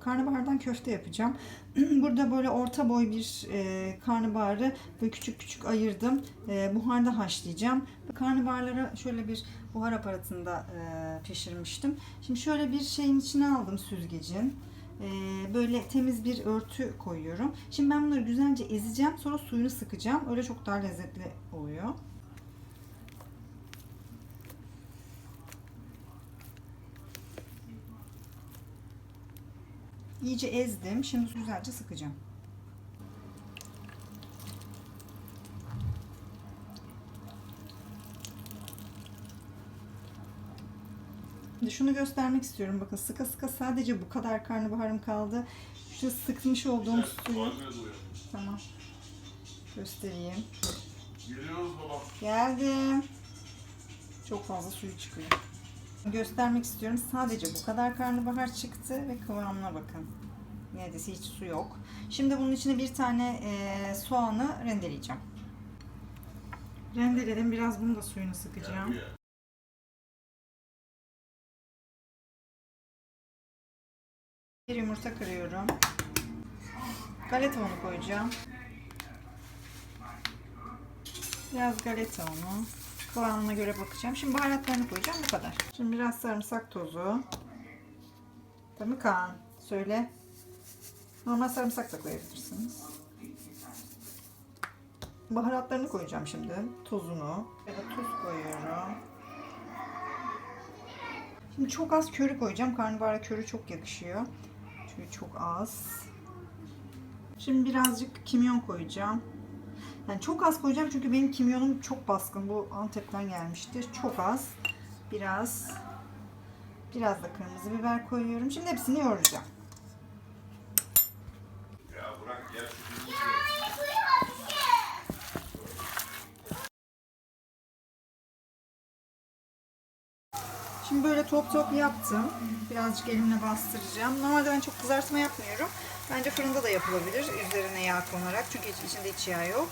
Karnabahardan köfte yapacağım. Burada böyle orta boy bir e, karnabaharı böyle küçük küçük ayırdım. E, buharda haşlayacağım. Karnabaharları şöyle bir buhar aparatında e, pişirmiştim. Şimdi şöyle bir şeyin içine aldım süzgecin. E, böyle temiz bir örtü koyuyorum. Şimdi ben bunları güzelce ezeceğim. Sonra suyunu sıkacağım. Öyle çok daha lezzetli oluyor. İyice ezdim. Şimdi güzelce sıkacağım. Şimdi şunu göstermek istiyorum. Bakın sıka sıka sadece bu kadar karnabaharım kaldı. Şu sıkmış olduğum suyu. Tamam. Göstereyim. Geliyoruz baba. Geldim. Çok fazla suyu çıkıyor. Göstermek istiyorum. Sadece bu kadar karnabahar çıktı ve kıvamına bakın. Neredeyse hiç su yok. Şimdi bunun içine bir tane e, soğanı rendeleyeceğim. Rendeledim. Biraz bunu da suyunu sıkacağım. Bir yumurta kırıyorum. Galeta unu koyacağım. Biraz galeta unu. Kıvamına göre bakacağım. Şimdi baharatlarını koyacağım. Bu kadar. Şimdi biraz sarımsak tozu. Tabii Kaan. Söyle. Normal sarımsak da koyabilirsiniz. Baharatlarını koyacağım şimdi. Tuzunu. Ya tuz koyuyorum. Şimdi çok az köri koyacağım. Karnabahara köri çok yakışıyor. Çünkü çok az. Şimdi birazcık kimyon koyacağım. Yani çok az koyacağım çünkü benim kimyonum çok baskın. Bu Antep'ten gelmiştir. Çok az. Biraz. Biraz da kırmızı biber koyuyorum. Şimdi hepsini yoğuracağım. Şimdi böyle top top yaptım. Birazcık elimle bastıracağım. Normalde ben çok kızartma yapmıyorum. Bence fırında da yapılabilir. Üzerine yağ konarak. Çünkü içinde hiç yağ yok.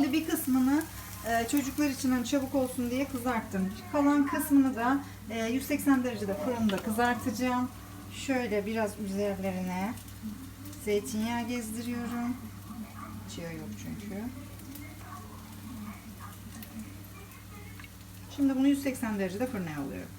Şimdi bir kısmını e, çocuklar için hani çabuk olsun diye kızarttım. Kalan kısmını da e, 180 derecede fırında kızartacağım. Şöyle biraz üzerlerine zeytinyağı gezdiriyorum. Çiğ yok çünkü. Şimdi bunu 180 derecede fırına alıyorum.